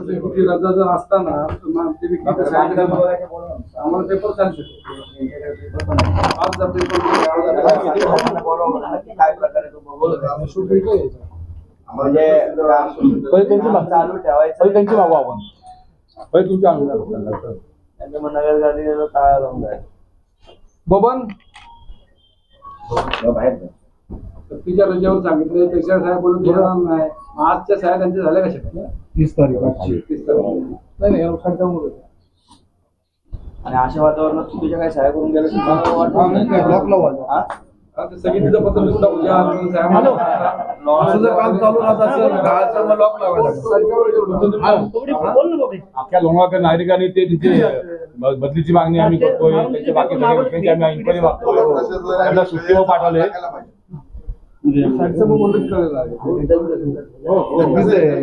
ते कुठली रजा जर असताना मग आमचे विक्री सांगितलं आम्हाला पेपर चालू आज जर पेपर त्यांची माग- त्यांची आपण. पहिले तुमची अनुदान त्यांच्या मग नगर गाडीला टाळा लावून जायचं बबन तिच्या रजेवर सांगितलं त्याच्या साहेब बोलून नाही आजच्या साहेब त्यांच्या झाल्या कशा तीस तारीख तीस तारीख. नाही नाही खड्ड्यामुळे आणि अशा वातावरणात चुकीच्या काही सहाय्य करून गेलं वाटत हा? सगळी तिथं असं जर काम चालू राहत असेल दहाचं मग लॉक अख्ख्या लोणावळ्याच्या नागरिकांनी ते तिथे बदलीची मागणी आम्ही करतोय त्यांच्या बाकी आम्ही इन्क्वायरी मागतोय. त्यांना सुट्टीवर पाठवले. लागेल.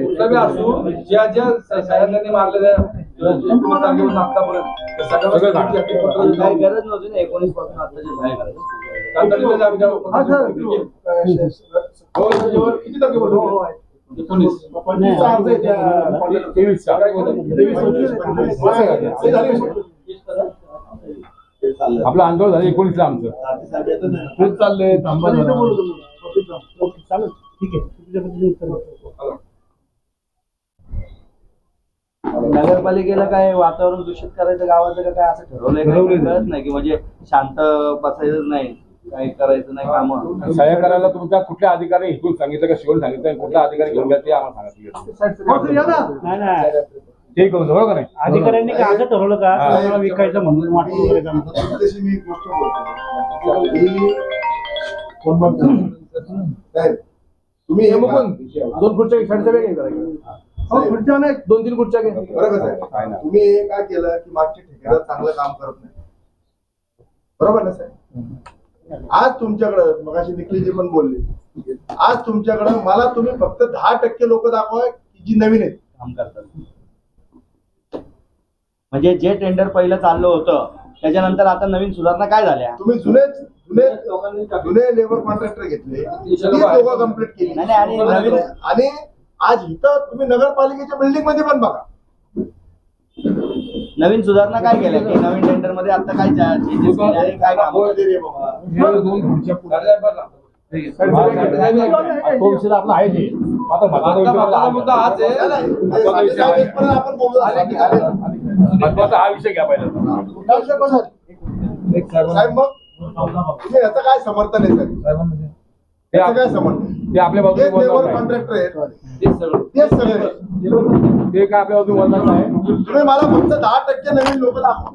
कुठलं बी असू ज्या ज्या साहेबांनी मारलेल्या आतापर्यंत सगळं. गरज नव्हती ना एकोणीसपासून आताची हो, एकोणीस तेवीसचा आपलं आंदोलन झालं एकोणीसला आमचं तेच चाललंय थांबा जरा. नगरपालिकेला काय वातावरण दूषित करायचं गावाचं काय असं? ठरवलंय. कळत नाही की म्हणजे शांत बसायचं नाही काही करायचं नाही काम. सहाय्य करायला तुमच्या कुठल्या अधिकारी इथून सांगितलं का शिवून सांगितलं कुठला अधिकारी घेऊन घ्या ते आम्हाला सांगितलं ते करून बरोबर का नाही? अधिकाऱ्यांनी काय असं ठरवलं का? हा. तुम्हाला विकायचं म्हणून वाटलं वगैरे का? त्याच्याशी मी एक गोष्ट बोलतो. की कोण बघ साहेब तुम्ही हे बघून दोन खुर्च्या साडेच्या वेगळे करायचे हो, खुर्च्या नाही दोन तीन खुर्च्या घे बरं का काय साहेब नाही. तुम्ही हे काय केलं की मागचे ठेकेदार चांगलं काम करत नाही. बरोबर ना साहेब? आज तुमच्याकडं मगाशी निखिलजी पण बोलले. आज तुमच्याकडं मला तुम्ही फक्त दहा टक्के लोक दाखवा की जी नवीन आहेत. काम करतात. म्हणजे जे टेंडर पहिलं चाललं होतं त्याच्यानंतर आता नवीन सुधारणा काय झाल्या? तुम्ही जुने जुने जुने लेबर कॉन्ट्रॅक्टर घेतले. कंप्लीट केली. नाही, नाही, आणि नवीन- आणि आज इथं तुम्ही नगरपालिकेच्या बिल्डिंगमध्ये पण बघा. नवीन सुधारणा काय केल्या? की नवीन टेंडरमध्ये आता काय चेंजेस काय तो विषय आपला आहे ते. आता महत्त्वाचा मुद्दा हा हाच. महत्त्वाचा हा विषय घ्या पहिला. साहेब मग? याचं काय समर्थन आहे साहेब ते याचं आप- काय समर्थन ते आपल्या बाजूने ते काय आपल्या बाजूने बोलणार नाही. तुम्ही मला फक्त दहा टक्के नवीन लोक दाखवा.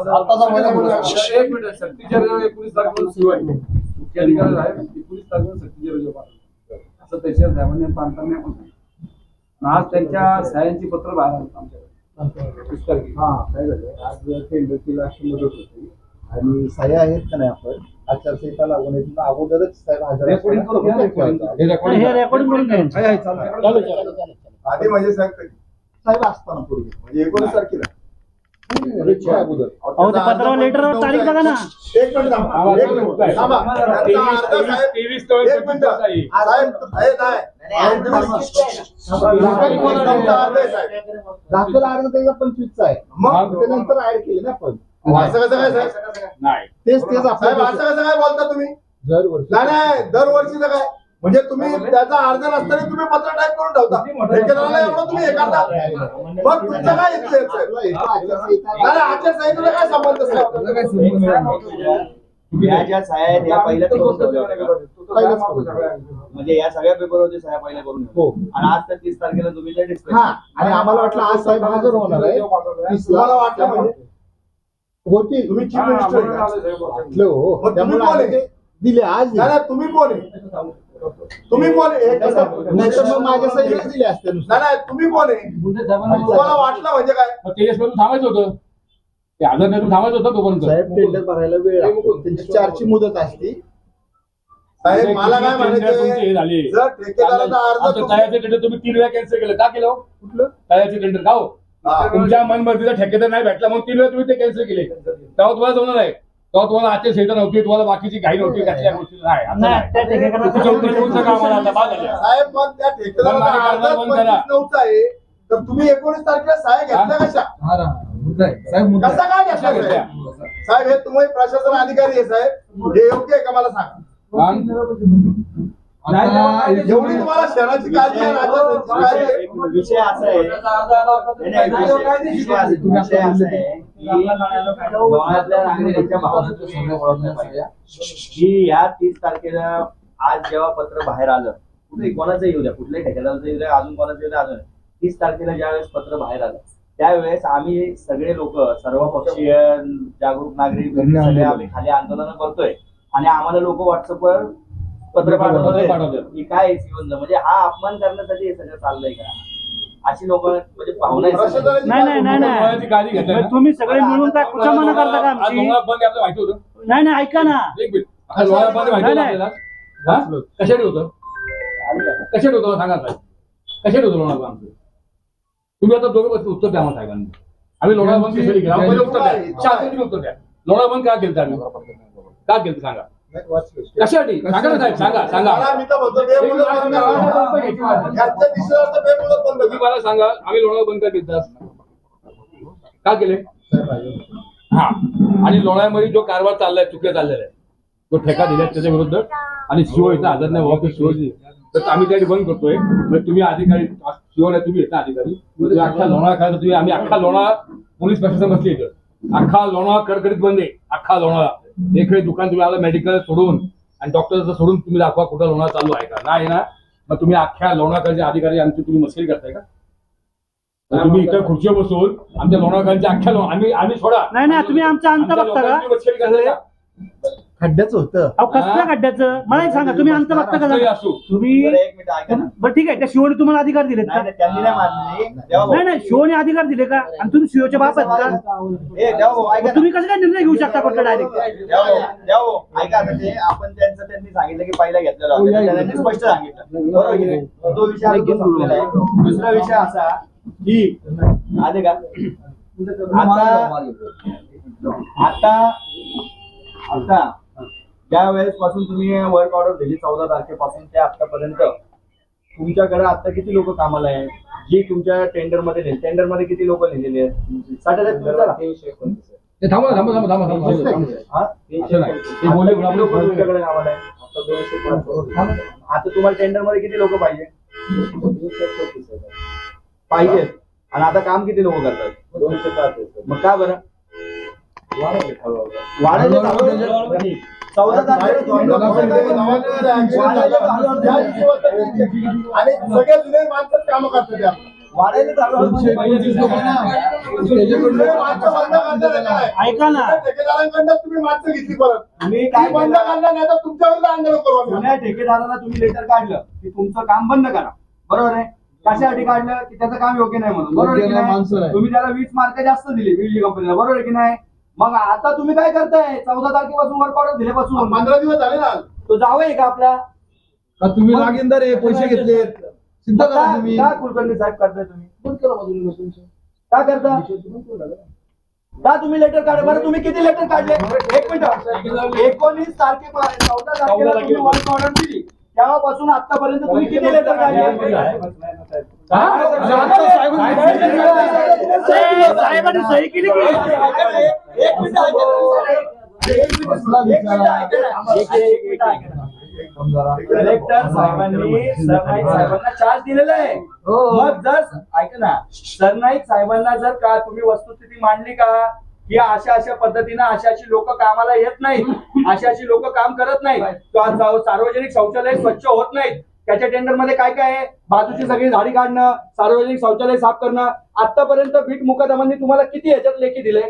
आता खुलासा विषय. एक मिनिट. सक्तीच्या रजेवर एकोणीस तारखेला सुरू आहे. मुख्य अधिकारी साहेब एकोणीस तारखेला सक्तीच्या रजेवर पाठवलं. असं त्याच्या साहेबांनी आज त्यांच्या सह्यांची पत्र बाहेर आलं आमच्याकडे. हा. काय झालं? आज टेंडरची लास्ट मुदत होती. आणि सह्या आहेत का नाही आपण? आचारसंहिता ना अगोदरच साहेब हजर. आधी म्हणजे साहेब कधी? साहेब असताना पूर्वी. म्हणजे एकोणीस तारखेला. नाही. दाखल अर्ज पंचवीसचा आहे. मग? ते नंतर ऍड केले ना आपण. असं कसं काय साहेब नाही. तेच तेच साहेब आपल्या असं कसं काय बोलता तुम्ही? नाही नाही दरवर्षीचं काय? म्हणजे तुम्ही त्याचा अर्ज नसताना तुम्ही पत्र टाईप करून ठेवता. ठेकेदाराला एवढं तुम्ही हे करता? मग तुमचं काय येतो आचारसंहितेला काय संबंध साहेब या ज्या पहिल्या. म्हणजे या सगळ्या पेपरवरती सह्या पहिल्या करून. हो. आणि आज तर तीस तारखेला तुम्ही हा. आणि आम्हाला वाटलं आज साहेब हजर होणार आहे. तुम्हाला वाटलं म्हणजे? होती. तुम्ही चीफ हा, मिनिस्टर आहे का? वाटलं हो मग तुम्ही त्यामुळे कोण आम्ही आहे? ते दिले आज नाही दिले. नाही, तुम्ही कोण आहे? तुम्ही कोण आहे? हे कसं- नाहीतर मग माझ्या सहीलाच दिले असते नुसते. नाही नाही तुम्ही कोण आहे? मुंडे साहेबांना तुम्हाला वाटलं म्हणजे काय? तेजस मधून थांबायचं होतं. ते हजार नाही थांबायचं होतं तोपर्यंत. साहेब टेंडर भरायला वेळ लागतो. त्यांची चारची मुदत असती. साहेब मला काय तुमचे हे म्हणायचे झाले. जर ठेकेदाराचा अर्ज आमचं तुम्ही- टेंडर तुम्ही तीन वेळा कॅन्सल केलं. का केलं हो? कुठलं? तळ्याचे टेंडर का हो हा. तुमच्या मनमर्जीचा ठेकेदार नाही भेटला म्हणून तीन वेळा तुम्ही ते कॅन्सल केले. तेव्हा तुम्हाला जमलं नाही. तेव्हा तुम्हाला आजच्या शेतात नव्हती तुम्हाला बाकीची घाई नव्हती कसल्या गोष्टी नाही. साहेब आहे. तर तुम्ही एकोणीस तारखेला सहाय्य घेतल्या कशा? कसा काय घेतला? साहेब? साहेब हे तुम्ही प्रशासन अधिकारी आहे साहेब. हे योग्य आहे का मला सांगा? एवढी तुम्हाला शहराची काळजी आहे राज्याची काळजी आहे. विषय असा आहे. नाही, नाही, विषय- विषय असा- विषय असा आहे की गावातल्या नागरिकांच्या भावनाचं सगळं ओळखलं पाहिजे. की या तीस तारखेला आज जेव्हा पत्र बाहेर आलं कुठे कोणाचं येऊ द्या कुठल्याही ठेकेदाराचं येऊ द्या अजून कोणाचं येऊ द्या अजून. तीस तारखेला ज्यावेळेस पत्र बाहेर आलं त्यावेळेस आम्ही सगळे लोक सर्व पक्षीय जागरूक नागरिक सगळे आम्ही खाली आंदोलन करतोय. आणि आम्हाला लोक व्हॉट्सअपवर पत्र. की काय जीवन म्हणजे हा अपमान करण्यासाठी हे सगळं चाललंय का? अशी लोक म्हणजे. प्रशासनाची नाही, नाही? मग तुम्ही सगळे मिळून काय कुठं मना करता का आमची? डोंगरात बंद आहे, आपल्याला माहिती होतं? नाही नाही ऐका ना. एक मिनिट. आता डोंगरात बंद माहिती होतं हा? कशासाठी होतं? कशासाठी होतं सांगा साहेब कशासाठी होतं लोणार बंद तुम्ही आता दोघे बस उत्तर द्या मग साहेबांनी. आम्ही लोणार बंद कशासाठी केलं? द्या. उत्तर द्या. लोणार बंद का केलं आम्ही? का केलं सांगा. कशासाठी? सांगा ना साहेब सांगा सांगा. मला तुम्ही सांगा आम्ही लोणार बंद का केलं का केले? हा. आणि लोणाळ्यामध्ये जो कारभार चाललाय चुके चाललेला आहे. तो ठेका दिलाय त्याच्या विरुद्ध. आणि शिव इथं हजर नाही व्हावं शिवजी तर आम्ही त्या बंद करतोय. तुम्ही अधिकारी शिव नाही तुम्ही येता अधिकारी. अख्खा लोणाळा काय तुम्ही आम्ही अख्खा लोणाळा पोलीस प्रशासन बसले इथं. अख्खा लोणाळा कडकडीत बंद आहे. अख्खा लोणाळा एकही दुकान तुम्ही आला मेडिकल सोडून आणि डॉक्टरचं सोडून तुम्ही दाखवा कुठं लोणाळा चालू आहे का. नाही ना? मग तुम्ही अख्ख्या लोणाळ्याचे अधिकारी आमची तुम्ही मस्करी करताय का? तुम्ही इथं खुर्चीवर बसून आमच्या लोणावळ्याच्या अख्ख्या आम्ही आम्ही सोडा. नाही नाही तुम्ही आमचा अंत बघता का? खड्ड्याच होतं. अहो कसल्या खड्ड्याचं? मला एक सांगा तुम्ही अंत बघता का जरा? असू. तुम्ही बरं, एक मिनिट ऐका ना. बरं ठीक आहे त्या शिवने तुम्हाला अधिकार दिलेत नाही का? नाही, त्यांनी नाही मानली देवा नाही नाही भाऊ शिवने अधिकार दिले का? आणि तुम्ही शिवचे बाप आहेत का? ए, देवा भाऊ ऐका मग ना. तुम्ही कसं काय निर्णय घेऊ शकता फक्त डायरेक्ट देवा भाऊ, देवा भाऊ, ऐका आता ते. आपण त्यांचं त्यांनी सांगितलं की पहिला घेतलेला होता. त्यांनी स्पष्ट सांगितलं. बरोबर की नाही? तो विषय आता तो संपलेला आहे. दुसरा विषय असा की आले का? आता आता आता ज्या वेळेस पासून तुम्ही वर्क ऑर्डर दिली चौदा तारखेपासून ते आतापर्यंत तुमच्याकडे आता किती लोक कामाला आहेत? जी तुमच्या टेंडरमध्ये नेली टेंडरमध्ये किती लोक नेलेले आहेत? साठ हजार थांबा थांबा थांबा थांबा थांबा. थांबा, थांबा. हा? असं नाही. ते बोलले किती लोक तुमच्याकडे कामाला आहेत? आता तुम्हाला टेंडरमध्ये किती लोक पाहिजे? पाहिजे. आणि आता काम किती लोक करतात? दोनशे मग का बरं? चालू चौदा आणि सगळे जुने माणसं काम करतात. ऐका ना. ठेकेदारांकडनं तुम्ही माणसं घेतली परत. काय बंद करणार? करणार नाही तर तुमच्यावर आंदोलन करू आम्ही. जुन्या ठेकेदाराला तुम्ही लेटर काढलं की तुमचं काम बंद करा. बरोबर आहे? कशासाठी काढलं? की त्याचं काम योग्य नाही म्हणून. बरोबर आहे की नाही? तुम्ही त्याला वीस मार्क जास्त दिली वीज कंपनीला. बरोबर आहे की नाही? मग आता तुम्ही काय करताय चौदा तारखेपासून वर्क ऑर्डर दिल्यापासून पंधरा दिवस झाले ना तो जावं का आपला तुम्ही लागीनदार आहे पैसे घेतले सिद्ध करा का तुम्ही का कुलकर्णी साहेब करताय तुम्ही का करता का तुम्ही लेटर काढा बरं तुम्ही किती लेटर काढले एक मिनिट एकोणीस तारखेपर्यंत चौदा तारखेला तुम्ही वर्क ऑर्डर दिली तेव्हापासून आतापर्यंत तुम्ही किती लेटर काढले साहेबांनी सही केली की कलेक्टर साहेबांनी सरनाईक साहेबांना चार्ज दिलेला आहे. मग जर ऐका ना सरनाईक साहेबांना जर का तुम्ही वस्तुस्थिती मांडली का? की अशा अशा पद्धतीनं अशा अशी लोक कामाला येत नाहीत अशी अशी लोक काम करत नाहीत साव- सार्वजनिक शौचालय स्वच्छ होत नाहीत त्याच्या टेंडरमध्ये काय काय आहे? बाजूची सगळी झाडी काढणं सार्वजनिक शौचालय साफ करणं आतापर्यंत बीट मुकादमांनी तुम्हाला किती ह्याच्यात लेखी दिले?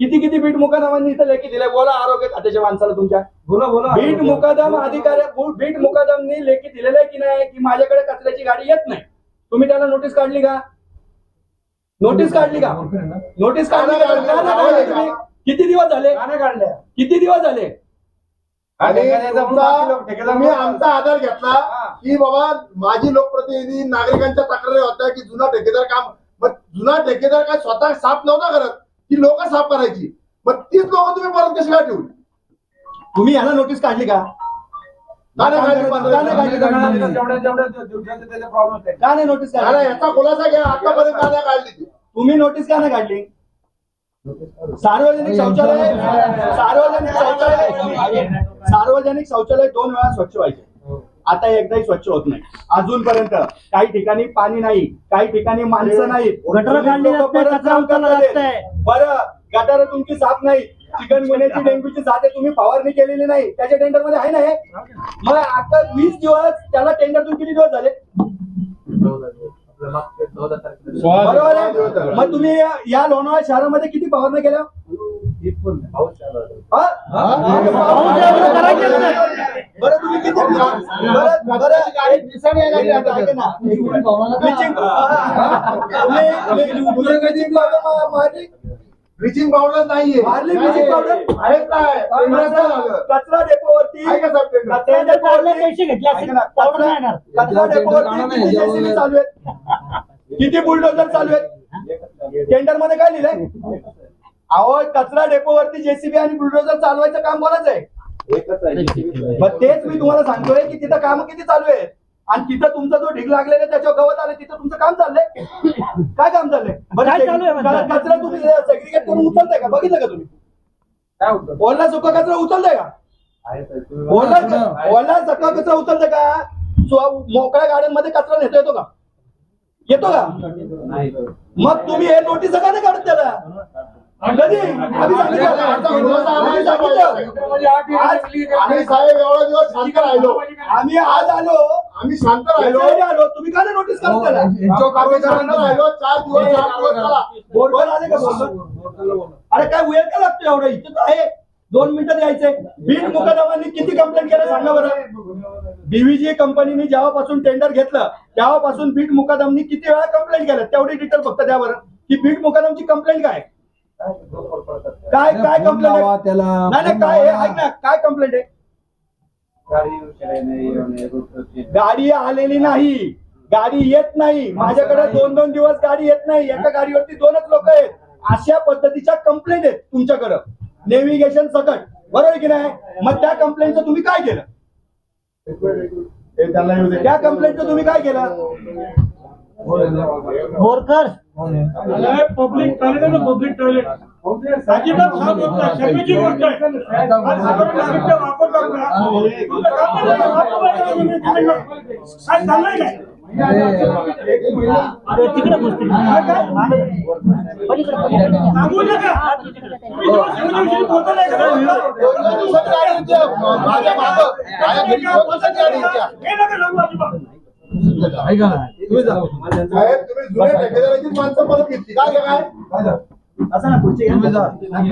किती किती बीट मुकादमांनी इथं लेखी दिले बोला आरोग्य खात्याच्या माणसाला तुमच्या. बोला बोला बीट मुकादम अधिकारी बीट मुकादमनी लेखी दिलेलं आहे की नाही? की माझ्याकडे कचऱ्याची गाडी येत नाही? तुम्ही त्याला नोटीस काढली का? नोटीस काढली का? नोटीस काढली तुम्ही? किती दिवस झाले? किती दिवस झाले? आणि म्हणून- आमचा आधार घेतला. की बाबा माझी लोकप्रतिनिधी नागरिकांच्या तक्रारी होत्या की जुना ठेकेदार काम मग जुना ठेकेदार काय स्वतः साफ नव्हता करत? की लोक साफ करायची. मग तीच लोक तुम्ही परत कशी काय ठेवली? तुम्ही याला नोटीस काढली का? का नाही काढली का नाही काढली? प्रॉब्लेम होते का नाही नोटीस अरे काढली. याचा खुलासा घ्या. आतापर्यंत का नाही काढली ती. तुम्ही नोटीस का नाही काढली. सार्वजनिक शौचालय सार्वजनिक शौचालय सार्वजनिक शौचालय दोन वेळा स्वच्छ व्हायचे. आता एकदाही स्वच्छ होत नाही. अजूनपर्यंत काही ठिकाणी पाणी नाही काही ठिकाणी माणसं नाहीत नाही. बरं गटार तुमची साफ नाही. चिकनगुन्ह्याची डेंग्यूची साथे तुम्ही फवारणी केलेली नाही. त्याच्या टेंडरमध्ये आहे ना हे? मग आता वीस दिवस त्याला टेंडर किती दिवस झाले? बरोबर आहे? मग तुम्ही या- या लोणावळा शहरामध्ये किती फवारणी केल्या? बरं तुम्ही किती बरं बरं ऐका ना. Bleaching- तुम्ही bleaching powder मा- मारली? ब्लिचिंग पावडर नाहीये मारली bleaching powder? आहे काय. कचरा डेपोवरती? कचरा डेपोवरती पैसे घेतले पावडर येणार. कचरा डेपोवरती किती JCB चालू आहेत किती बुलडोजर चालू आहेत टेंडरमध्ये काय लिहिलंय अहो कचरा डेपोवरती जेसीबी आणि बुलडोजर चालवायचं काम कोणाचं आहे मग तेच मी तुम्हाला सांगतोय की तिथं काम किती चालू आहेत आणि तिथं तुमचा जो ढीग लागलेला आहे, त्याच्यावर गवत आलं तिथं तुमचं काम चाललंय? काय काम चाललंय? बरं काय चालू आहे ते- म्हणता? कचरा तुम्ही सेग्रिगेट करून उचलताय का? बघितलं का तुम्ही? ओला सुका कचरा उचलताय का? ओला ओला सगळा कचरा उचलताय का? मोकळ्या गार्डनमध्ये कचरा नेता येतो का? येतो का? मग तुम्ही हे नोटीस का नाही काढत त्याला? आम्ही आज- आम्ही साहेब एवढा दिवस शांत राहिलो. आम्ही आज आलो. आम्ही शांत राहिलो. आलो. तुम्ही का नाही नोटीस शांत राहिलो. चार दिवस? अरे काय वेळ का लागतो एवढं? इथं आहे. दोन मिनिटं द्यायचे. बीड मुकदमांनी किती कंप्लेंट केलं सांगा बरं. बीव्हीजी कंपनीने जेव्हापासून टेंडर घेतलं तेव्हापासून बीड मुकादमनी किती वेळा कंप्लेंट केलं? तेवढी डिटेल फक्त द्या बरं. की बीड मुकादमची कंप्लेंट काय? काय काय कंप्लेंट आहे? नाही नाही काय आहे? ऐक ना काय कंप्लेंट आहे? गाडी आलेली नाही. गाडी येत नाही. माझ्याकडे दोन दोन दिवस गाडी येत नाही. एका गाडीवरती दोनच लोक आहेत. अशा पद्धतीच्या कंप्लेंट आहेत तुमच्याकडं. नेव्हिगेशन सकट. बरोबर की नाही? मग त्या कंप्लेंटचं तुम्ही काय केलं? हे त्या कंप्लेंटचं तुम्ही काय केलं? बोरकर पब्लिक टॉयलेट आहे ना पब्लिक टॉयलेट? अजिबात होत शर्मेची गोष्ट आहे. आज काय चाललंय तिकडे सांगू नका. माझ्या मागं. माझ्या घरी साहेब तुम्ही जुन्या ठेकेदाराची माणसं परत घेतली. काय काय? असं ना पुढचे घ्या.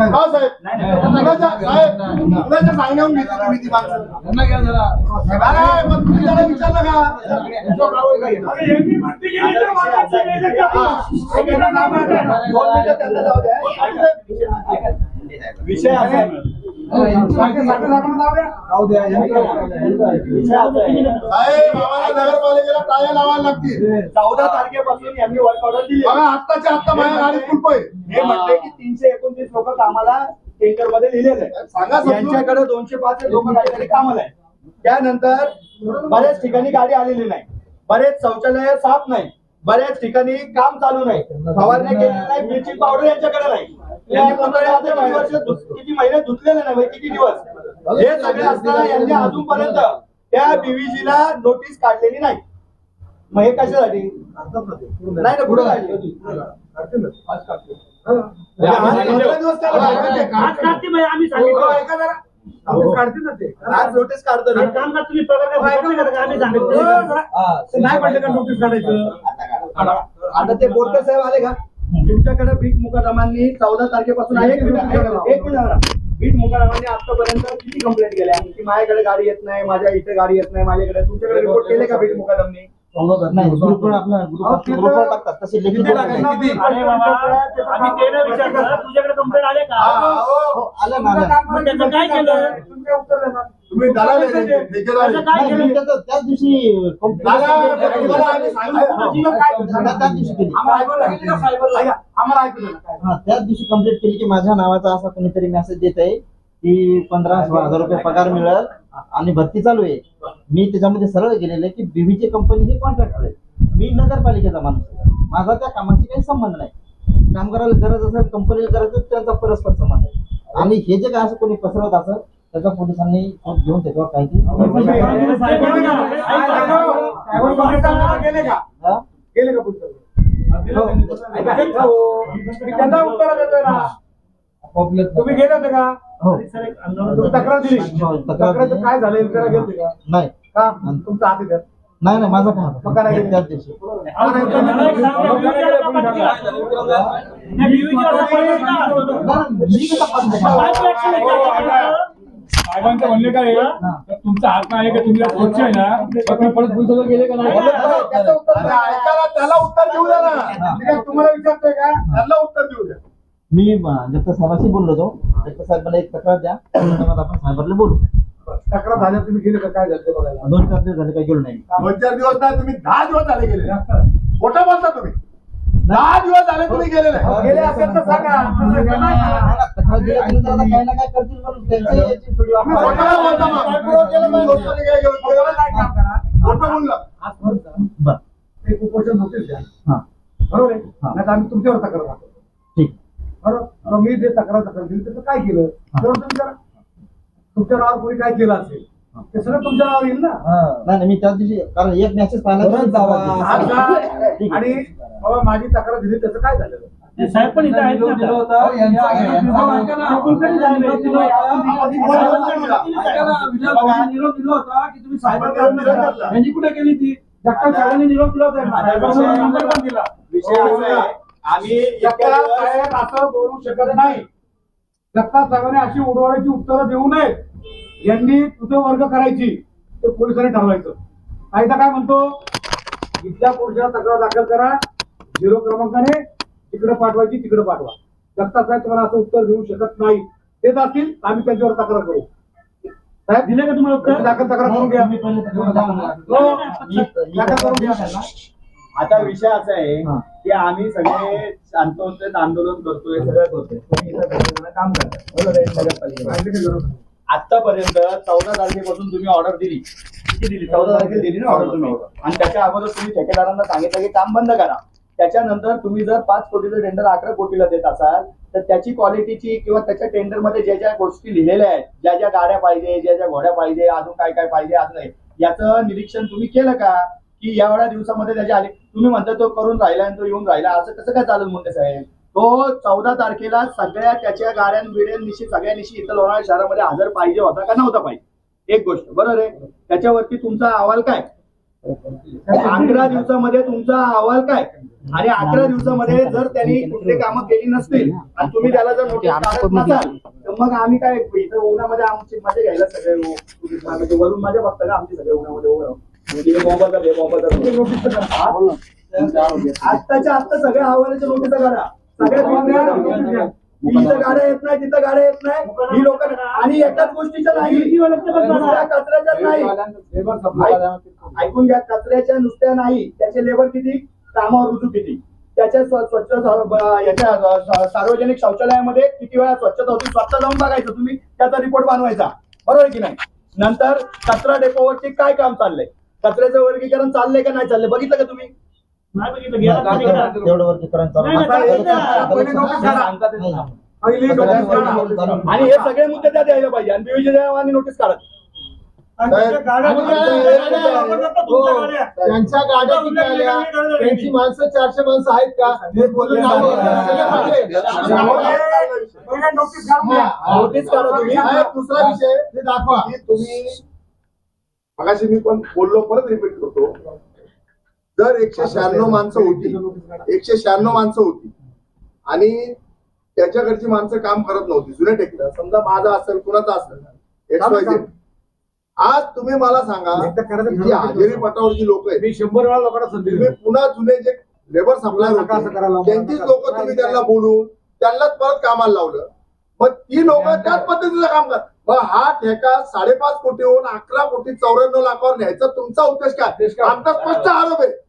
हा साहेब. कुणाच्या साहेब. कुणाच्या सांगण्याहून घेतली तुम्ही ती माणसं. काय मग तुम्ही त्याला विचारलं का? दोन मिनिटं त्यांना जाऊ द्या. विषय असा आहे. नगरपालिकेला टाळ्या लावायला लागतील चौदा तारखेपासून यांनी वर्क ऑर्डर दिली आत्ताच्या आत्ता माझ्या गाडीत कुलप आहे? हे म्हटले की तीनशे एकोणतीस लोक कामाला टेंकरमध्ये लिहिलेले. सांगा. यांच्याकडे दोनशे पाच लोक काहीतरी कामाला आहे त्यानंतर बऱ्याच ठिकाणी गाडी आलेली नाही. बरेच शौचालय साफ नाही. बऱ्याच ठिकाणी काम चालू नाही. फवारणी केलेली नाही. ब्लिचिंग पावडर यांच्याकडे नाही. किती महिने धुतलेले नाही म्हणजे किती दिवस? हे सगळे असताना यांनी अजूनपर्यंत त्या बीव्हीजी ला नोटीस काढलेली नाही. मग हे कशासाठी? नाही ना पुढे काढली? आज काढते आम्ही सांगितलं. ऐका जरा. आम्ही काढतील ना ते. आज नोटीस काढतो आज काम का तुम्ही पगार काय भरपाई करता का? आम्ही सांगितलं नाही म्हटलं का नोटीस काढायचं? आता ते बोरकर साहेब आले का? तुमच्याकडे बीट मुकादमांनी चौदा तारखेपासून एक मिनिट बीट मुकादमांनी आतापर्यंत किती कंप्लेंट केल्या? की माझ्याकडे गाडी येत नाही माझ्या इथे गाडी येत नाही माझ्याकडे तुमच्याकडे रिपोर्ट केले का बीट मुकादमनी? अरे बाबा आम्ही ते नाही विचारलं तुझ्याकडे कंप्लेंट आले का? हा, हो. मग काय केलं. हा त्याच दिवशी कंप्लीट केली. की माझ्या नावाचा असा कोणीतरी मेसेज देत आहे की पंधरा सोळा हजार रुपये पगार मिळेल आणि भरती चालू आहे. मी त्याच्यामध्ये सरळ गेलेलं आहे की बीबीची कंपनी हे कॉन्ट्रॅक्टर आहे. मी नगरपालिकेचा माणूस आहे. माझा त्या कामाशी काही संबंध नाही. कामगाराला गरज असेल कंपनीला गरज असेल त्यांचा परस्पर संबंध आहे. आणि हे जे काय असं कोणी पसरवत असं त्याचा पोलिसांनी घेऊन त्याच्यावर काही गेले का? तुम्ही गेले होते का हो तक्रार दिली हो, तक्रार. काय झालं घेतली का नाही का तुमचा हात आहे नाही नाही माझा काय मग काय नाही? त्याच दिवशी? साहेबांचं म्हणणे काय तुमचा हात नाही का तुम्ही स्वच्छ आहे ना तर तुम्ही परत पोलिसाला गेले का नाही त्याला उत्तर देऊ द्या ना तुम्हाला विचारतोय का त्याला उत्तर देऊ द्या मी जगताप साहेबांशी बोललो होतो. जगताप साहेब मला एक तक्रार द्या. आपण साहेबांना बोलू. तक्रार झाल्या तुम्ही गेले का? काय झालं ते बघायला? दोन चार दिवस झाले काही गेलो नाही. दोन चार दिवस नाही तुम्ही दहा दिवस झाले गेले. खोटं बोलता तुम्ही. दहा दिवस झाले तुम्ही गेले गेले असेल तर सांगा. तसं का नाही सांगा. तक्रार दिल्यानंतर आता काही ना काय करतील म्हणून त्यांचं याची थोडी तुम्ही खोटं नाही बोलता मग. बायकोवर गेलं नाही, दोस्ताने काय घेऊन गेलं तुम्हाला काय नाही. काम करा खोटं बोललं आज फक्त बरं. एक उपोषण नोटीस द्या हा. बरोबर आहे. नाही आम्ही तुमच्यावर तक्रार दाखवतो बरोबर मग मी जे तक्रार दाखल दिली त्याचं काय केलं तुम्ही करा तुमच्या नावावर कोणी काय केलं असेल ते सगळं तुमच्या नावावर येईल ना नाही नाही मी त्याच दिवशी कारण एक मेसेज पाहिला आणि बाबा माझी तक्रार दिली त्याचं काय झालं साहेब पण इथे आहेत निरोप दिला होता. की तुम्ही साहेबांना निरोप दिला. यांनी कुठे केली ती जगताप साहेबांनी निरोप दिला होता विषय आम्ही असं बोलू शकत नाही. जगताप साहेबांनी अशी उडवाड्याची उत्तरं देऊ नयेत यांनी कुठे वर्ग करायची ते पोलिसांनी ठरवायचं. कायदा काय म्हणतो? इथल्या पुरुषाला तक्रार दाखल करा. झिरो क्रमांकाने तिकडे पाठवायची तिकडे पाठवा. जगताप साहेब तुम्हाला असं उत्तर देऊ शकत नाही. देत असतील आम्ही त्यांच्यावर तक्रार करू. साहेब दिले का तुम्हाला तुम्ही उत्तर? दाखल तक्रार करून घ्या. हो, दाखल करून घ्या. आता विषय असा आहे हा. की आम्ही सगळे शांततेत आंदोलन करतोय सगळं करतोय. कोणी इथं सगळेजण काम करतात बरोबर आहे नगरपालिकेमध्ये. आतापर्यंत चौदा तारखेपासून तुम्ही ऑर्डर दिली. किती दिली? चौदा तारखेला दिली ना ऑर्डर तुम्ही. आणि त्याच्या अगोदर तुम्ही ठेकेदारांना सांगितलं की काम बंद करा. त्याच्यानंतर तुम्ही जर पाच कोटीचं टेंडर अकरा कोटीला देत असाल तर त्याची क्वालिटीची किंवा त्याच्या टेंडरमध्ये ज्या ज्या गोष्टी लिहिलेल्या आहेत ज्या ज्या गाड्या पाहिजे ज्या ज्या घोड्या पाहिजे अजून काय काय पाहिजे अजून नाही याचं निरीक्षण तुम्ही केलं का? की एवढ्या दिवसामध्ये त्याचे आले तुम्ही म्हणता तो करून राहिला आणि तो येऊन राहिला. असं कसं काय चालेल मुंडे साहेब? तो चौदा तारखेला सगळ्या त्याच्या गाड्यां बिड्यांनिशी सगळ्यानिशी इथं लोणावळा शहरामध्ये हजर पाहिजे होता का नव्हता पाहिजे? एक गोष्ट. बरोबर आहे त्याच्यावरती तुमचा अहवाल काय? अकरा दिवसामध्ये तुमचा अहवाल काय? आणि अकरा दिवसामध्ये जर त्यांनी कुठली कामं केली नसतील आणि तुम्ही त्याला जर नोटीस काढत नसाल तर मग आम्ही काय इथं उन्हामध्ये आमची मजा घ्यायला सगळे म्हणजे वरून माझ्या बघता का आमची सगळे उन्हामध्ये उभं राहून. आत्ताच्या आत्ता सगळ्या अहवालाच्या नोटीस करा सगळ्या. इथं गाड्या येत नाही तिथं गाड्या येत नाही. ही लोक आणि एकाच गोष्टीच्या नाही. कचऱ्याच्या नाही. ऐकून घ्या कचऱ्याच्या नुसत्या नाही. त्याचे लेबर किती? कामावर रुजू किती? त्याच्या स्व- स्वच्छ याच्या सार्वजनिक शौचालयामध्ये किती वेळा स्वच्छता होती? स्वतः जाऊन बघायचं तुम्ही. त्याचा रिपोर्ट बनवायचा. बरोबर की नाही? नंतर कचरा डेपोवरती काय काम चाललंय? कचऱ्याचं वर्गीकरण चाललंय का नाही चाललंय? बघितलं का तुम्ही? नाही बघितलं. गेला का नाही गेला? तेवढं वर्गीकरण चालू. नाही, आहे. नाही, नाही, पहिले नोटीस काढा. नाही. पहिली नोटीस काढा. आणि हे सगळे मुद्दे त्यात यायला पाहिजे. आणि बीवीचे आणि नोटीस काढत आणि तुमच्या गाड्या आणि तुमच्या काय- गाड्या वापरतात ना, तुमच्या गाड्या. त्यांच्या गाड्या किती आल्या? त्यांची माणसं चारशे माणसं आहेत का? हे बोलून सगळे नोटीस काढून द्या. नोटीस काढा तुम्ही. हा, दुसरा विषय. ते दाखवा. की तुम्ही मगाशी मी पण बोललो परत रिपीट करतो. जर एकशे शहाण्णव माणसं होती. एकशे शहाण्णव माणसं होती. आणि त्याच्याकडची माणसं काम करत नव्हती जुन्या टेकडं समजा माझा असेल कुणाचा असेल. आज तुम्ही मला सांगा जी ठरवलं. हजेरी पटावरची लोक आहेत मी शंभर वेळा लोकांना संधी तुम्ही. पुन्हा जुने जे लेबर सप्लायर होते त्यांचीच. लोक तुम्ही त्यांना बोलून त्यांनाच परत कामाला लावलं. मग ती लोक त्याच पद्धतीचं काम करतात. मग हा ठेका साडेपाच कोटीहून अकरा कोटी चौऱ्याण्णव लाखावर न्यायचा तुमचा उद्देश काय? आमचा स्पष्ट आरोप आहे.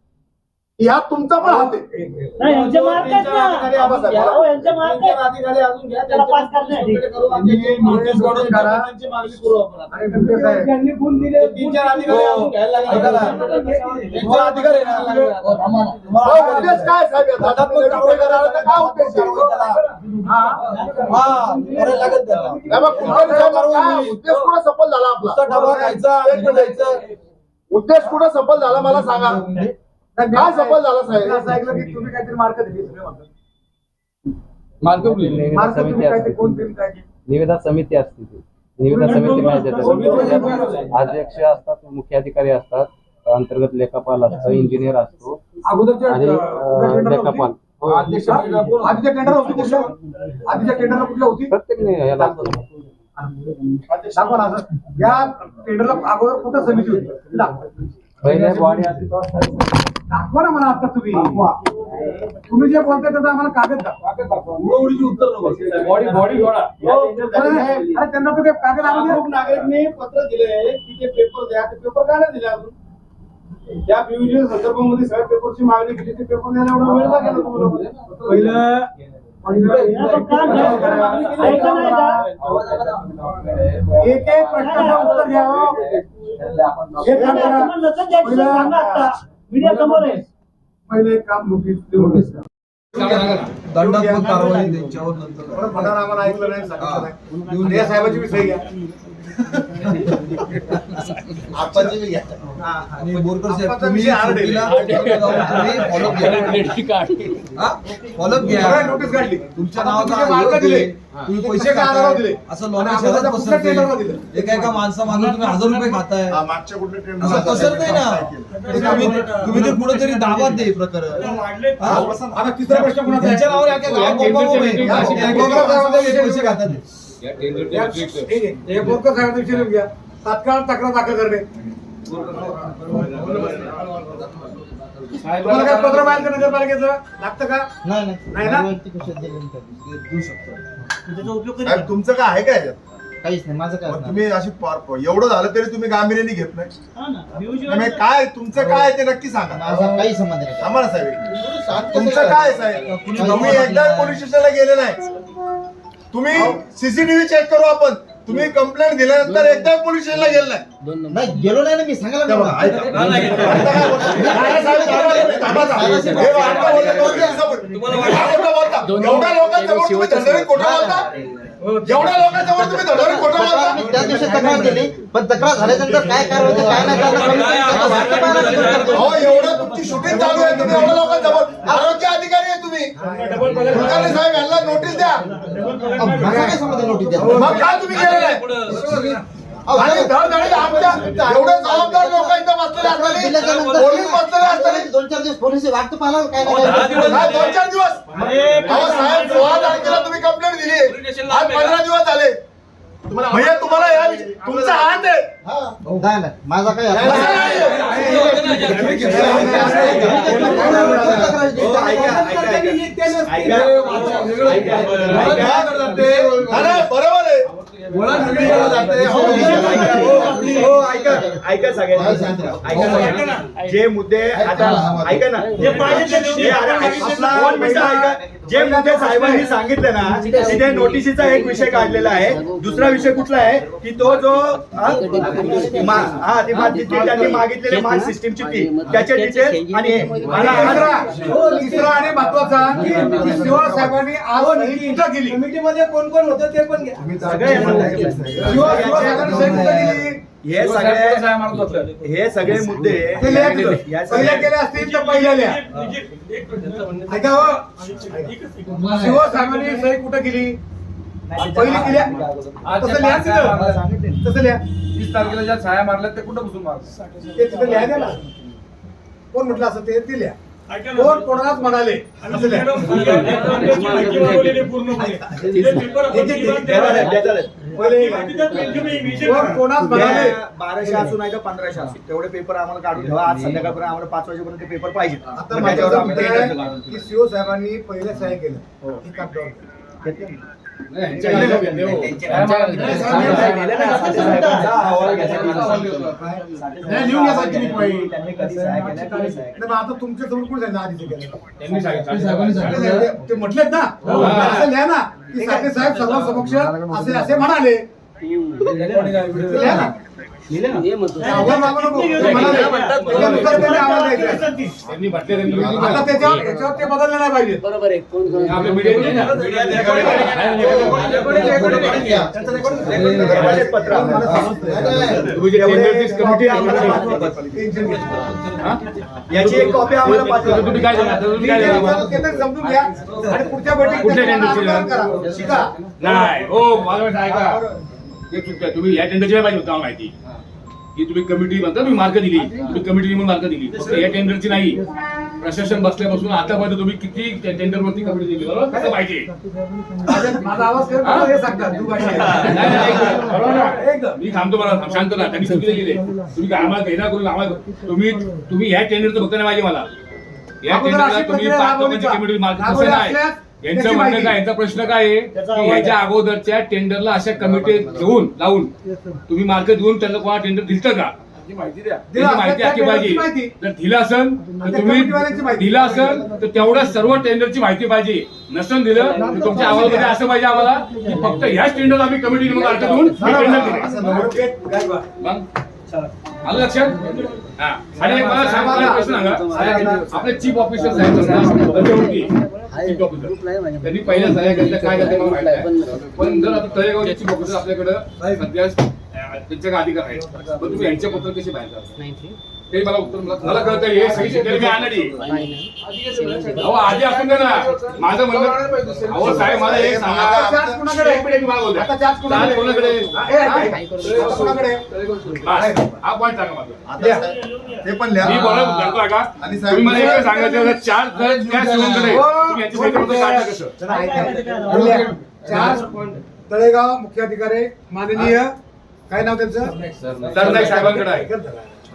ह्यात तुमचा पण हात आहे. नाही, यांचे मार्क आहेत ना. यांचे मार्क आहेत. त्याला पास करण्यासाठी. नोटीस काढून करा आणि उद्देश काय साहेब याचा? तुम्ही तर काय उद्देश आहे? हा? हा, करायला लागेल त्याला. नाही मग कुठे साहेब काय? उद्देश कुठं सफल झाला आपला. उद्देश कुठं सफल झाला मला सांगा. काय सफल झाला साहेब ऐकलं की तुम्ही काहीतरी मार्क दिली तुम्ही म्हणता. मार्क कुठली? मार्क तुम्ही काहीतरी कोण दिली काय केली? निविदा समिती असते ती. निविदा समिती मॅनेजर अध्यक्ष असतात. मुख्य अधिकारी असतात अंतर्गत लेखापाल असतो इंजिनियर असतो. अगोदरच्या आणि अं, लेखापाल. हो, अध्यक्ष आधीच्या होती कुठल्या आधीच्या टेंडरला कुठल्या होती? प्रत्येक नि- याला असतो. दाखवा ना असं. या टेंडरला अगोदर कुठं समिती होती? दाखवा. पहिले बॉडी असते दाखवा ना मला आता तुम्ही. तुम्ही जे बोलताय त्याचा आम्हाला कागद दाखवा. कागद दाखवा. उडीची उत्तर नको. बॉडी बॉडी जोडा अरे त्यांना तुम्ही कागद आणून द्या. अमुक नागरिकने पत्र दिले की ते पेपर द्या. ते पेपर का नाही दिले अजून. त्या PUC संदर्भामध्ये सगळ्या पेपरची मागणी केली. ते पेपर द्यायला एवढा वेळ लागेल तुम्हाला? पहिलं? एक एक प्रश्नाचं उत्तर हो. सांगा आता. मीडिया समोर आहे. पहिले काम नोटीस. दंडात्मक कारवाई त्यांच्यावर नंतर. म्हणाला आम्हाला ऐकलं नाही सांगितलं नाही. साहेबाची घ्या. घ्या. आणि बोरकर साहेब तुम्ही विषय तुम्ही फॉलोअप घ्या नोटीस काढली. तुमच्या नावाचा तुम्ही पैसे आधारावर दिले? खाताय असं आणि शहरात कुठल्या टेंडरला दिलं? पसरते एका एका माणसा मागे तुम्ही हजार रुपये खाताय. हा, मागच्या कुठल्या टेंडर असं पसरतंय ना. तुम्ही तुम्ही ते कुठेतरी दाबात दे प्रकरण. हा? आता तिसरा प्रश्न कोणाचा त्यांच्या गाव आहे. या पैसे खातात ते. या- ठीक आहे. हे बोरकर साहेबांचा विषय लिहून घ्या. तात्काळ तक्रार दाखल करणे. तुम्हाला काय पत्र पाहिजे का नगरपालिकेचं? लागतं का? नाही नाही. ना? विषयात दिल्यानंतर देऊ शकतो. त्याचा उपयोग साहेब, तुमचं काय आहे काय याच्यात? काहीच नाही माझं काय मग असणार. तुम्ही अशी पार एवढं झालं तरी तुम्ही गांभीर्याने घेत नाही. हा ना. काय तुमचं काय आहे ते नक्की सांगा. माझा काही संबंध नाही. आम्हाला साहेब. तुमचं काय आहे, साहेब? तुम्ही एकदा पोलीस स्टेशनला गेले नाही. तुम्ही सीसीटीव्ही चेक करू आपण. तुम्ही कंप्लेंट दिल्यानंतर एकदा पोलीस स्टेशनला गेले नाही नाही गेलो नाही ना मी सांगायला तेव्हा लागलो. ऐका. आता काय बोलता? नाही, साहेब, थांबा तुम्ही, थांबा, थांबा. हे आता बोलले दोन दिवसापूर्वी. काय खोटं बोलता? एवढ्या लोकांसमोर तुम्ही धडधडीत खोटं बोलता एवढ्या लोकांसमोर तुम्ही धडधडीत खोटं मी त्या दिवशी तक्रार दिली पण तक्रार झाल्यानंतर काय कारवाई होते, काय नाही झालं, कमीत कमी त्याचं वाटतं पाहायला लागलं. अहो एवढं तुमची शूटिंग चालू आहे तुम्ही एवढ्या लोकांसमोर आरोग्य अधिकारी तुम्ही कुलकर्णी साहेब यांना नोटीस द्या नोटीस द्यायचा? मग काय तुम्ही केलं नाही आणि धडधडीत आमच्या एवढे जबाबदार लोक इथं बसलेले दिल्याच्या असताना नंतर पोलीस बसलेले असताना दोन चार दिवस पोलीस वाटतं पाहिलं काय नाही काय काय दोन चार दिवस अहो साहेब सोळा तारखेला तुम्ही कंप्लेंट दिली आज पंधरा दिवस झाले भैया तुम्हाला या तुमचा हात आहे माझा काय? अरे बरोबर. ऐका ऐका सगळ्यांनी. ऐका सगळ्यांनी. जे मुद्दे आता ऐका ना. जे पाहिजे ते जे आता आपला दोन मिनिटं ऐका. जे मुद्दे साहेबांनी सांगितले ना तिथे नोटिसीचा एक विषय काढलेला आहे. दुसरा विषय कुठला आहे? की तो जो हा? हा त्यांनी मागितलेली मान सिस्टीमची ती त्याचे डिटेल्स आणि हे. मला तिसरा तिसरा आणि महत्त्वाचा की शिवा साहेबांनी आज गेली कमिटीमध्ये कोण कोण होतं ते पण घ्या. सगळे हे सगळे हे सगळे मुद्दे हो शिवा साहेबांनी सही कुठं केली? पहिली केल्या तसं लिहा तिथं. तसं लिहा. वीस तारखेला ज्या छाया मारल्या ते कुठं बसून मारल्या ते तिथं लिहा कोण म्हटलं असं? ते ते लिहा. कोण कोणालाच म्हणाले? पहिले हे कोणाच म्हणाले? बाराशे असू नाही तर पंधराशे असू तेवढे पेपर आम्हाला काढून ठेवा. आज संध्याकाळपर्यंत आम्हाला पाच वाजेपर्यंत ते पेपर पाहिजे आता माझ्यावर शिव साहेबांनी पहिल्या सह्या केलं. आता तुमच्यासमोर कोण सांगितलं आधीचे केलं ते- म्हटलेत ना. असं लिहा ना की साहेब सर्व समक्ष असे असे म्हणाले. ते बदलले नाही पाहिजे आहे, हा? याची एक कॉपी आम्हाला पाठवा तुम्ही काय? समजून घ्या आणि पुढच्या बैठकीत नाही हो माझं वाटतं तुम्ही या टेंडरची पाहिजे होतं आम्हाला माहिती. की तुम्ही कमिटी म्हणता तुम्ही मार्क दिली. तुम्ही कमिटी म्हणून मार्क दिली. फक्त या टेंडरची नाही. प्रशासन बसल्यापासून आतापर्यंत तुम्ही किती टेंडर वरती कमिटी दिली बरोबर? कसं पाहिजे. ना? मी थांबतो मला शांत राहा. त्यांनी चुकीचे केले तुम्ही आम्हाला घेणार करून आम्हाला तुम्ही तुम्ही या टेंडरचं फक्त नाही पाहिजे मला. या टेंडरला तुम्ही कमिटी मार्क नाही. यांचं त्याची म्हणणं माहिती. काय? यांचा प्रश्न काय आहे? की ह्याच्या अगोदरच्या टेंडरला अशा कमिटी घेऊन लावून. तुम्ही मार्क देऊन त्यांना कोणा टेंडर दिलं का? माहिती द्या. दिला, त्याची माहिती त्या आखी टेंडरची पाहिजे. माहिती. जर दिलं असेल तर त्या तुम्ही कमिटीवाल्यांची माहिती. दिलं असेल तर तेवढ्या सर्व टेंडरची माहिती पाहिजे. नसेल दिलं तर तुमच्या अहवालामध्ये असं पाहिजे आम्हाला की फक्त ह्याच टेंडर आम्ही कमिटी देऊन हे टेंडर दिले. मग? आलं लक्षात हा आणि एक मला सांगा मला प्रश्न सांगा आपले चीफ ऑफिसर साहेब. त्यांनी पहिल्या सह्या घेतल्या काय घेतल्या मला माहीत आहे. पण जर आता तळेगावचे चीफ ऑफिसर आपल्याकडे सध्या त्यांच्याकडे अधिकार आहेत पण तुम्ही यांच्या पत्र कसे बाहेर काढता? ते मला उत्तर मला कळतं हे मी आणली. अहो आधी असून दे ना. माझं म्हणणं अहो साहेब मला सांगा. चार्ज कोणाकडे? हा, कोणाकडे? बस. हा पॉईंट सांगा माझा आता साहेब, ते पण लिहा. मी बरोबर करतोय का आणि साहेब- तुम्ही मला एक सांगायचं होतं, चार जर त्या शिवणकडे. तुम्ही यांची सही करून काढता कसं. चला, ऐक, ऐक. बोलूया. चार तळेगाव मुख्याधिकारी माननीय काय नाव त्यांचं? सरनाईक साहेबांकडे आहे.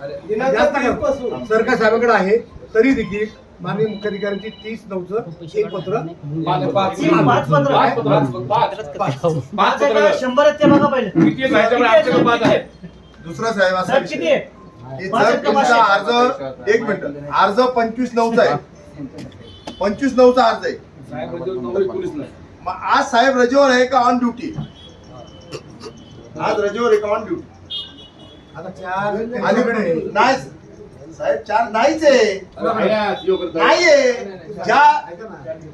सरकार साहेबांकडे आहे तरी देखील माननीय मुख्याधिकाऱ्यांची तीस नऊचं एक पत्र. शंभर दुसरा साहेब असा तुमचा? अर्ज एक मिनिट. अर्ज पंचवीस नऊचा आहे. पंचवीस नऊचा अर्ज आहे. साहेब पोलीस नाही. मग आज साहेब रजेवर आहे का ऑन ड्युटी आज रजेवर आहे का ऑन ड्युटी आता चार आणि नाही साहेब चार नाहीच आहे. आहे ना, CEO करताय. नाहीये ज्या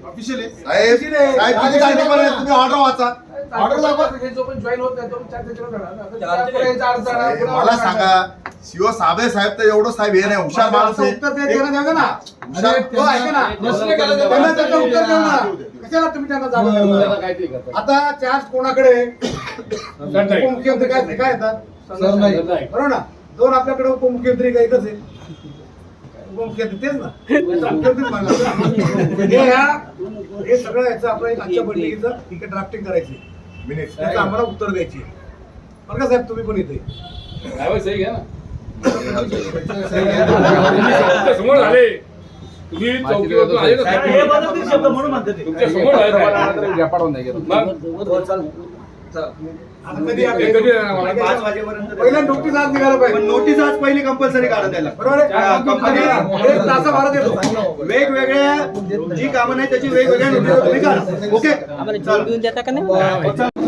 ऑफिशियल आहे. साहेब साहेब किती तारखेपर्यंत आहे? तुम्ही ऑर्डर वाचा. ऑर्डर दाखवा जो पण जॉईन होत नाही तो पण चार त्याच्यावर राहणार. आता चार करायचा अर्ज राहणार. साहेब, मला सांगा सीओ साबळे साहेब तर एवढं साहेब हे नाही हुशार माणूस आहे. उत्तर ते देणं ना हुशार- हो, ऐका ना. नसले केलं तर त्यांना त्याचं उत्तर देऊ ना. कशाला तुम्ही त्यांना देता? आता चार्ज कोणाकडे. उपमुख्यमंत्री काय काय येतात? सरनाईक. बरोबर ना? दोन आपल्याकडे उपमुख्यमंत्री का एकच आहे? उपमुख्यमंत्री तेच ना? उपमुख्यमंत्रीच. हे ह्या हे सगळं याचं आपण एक आजच्या बैठकीचं तिकीट ड्राफ्टिंग करायची. मिनिट त्याचं आम्हाला उत्तर द्यायची. बरं का साहेब तुम्ही पण इथे. साहेब, सही घ्या ना. तुमच्यासमोर झाले तुम्ही चौकीवरून आले ना साहेब, हे बदलतील शब्द म्हणून ते. तुमच्यासमोर झाले साहेब. कधी येणार मला? पाच वाजेपर्यंत पहिल्या नोटीस आज निघाला पण पाहिजे नोटीस आज पहिली कंपल्सरी काढा त्याला. बरोबर वेगवेगळ्या जी कामं नाही त्याची वेगवेगळ्या नोटीस तुम्ही काढा. ओके? चालेल.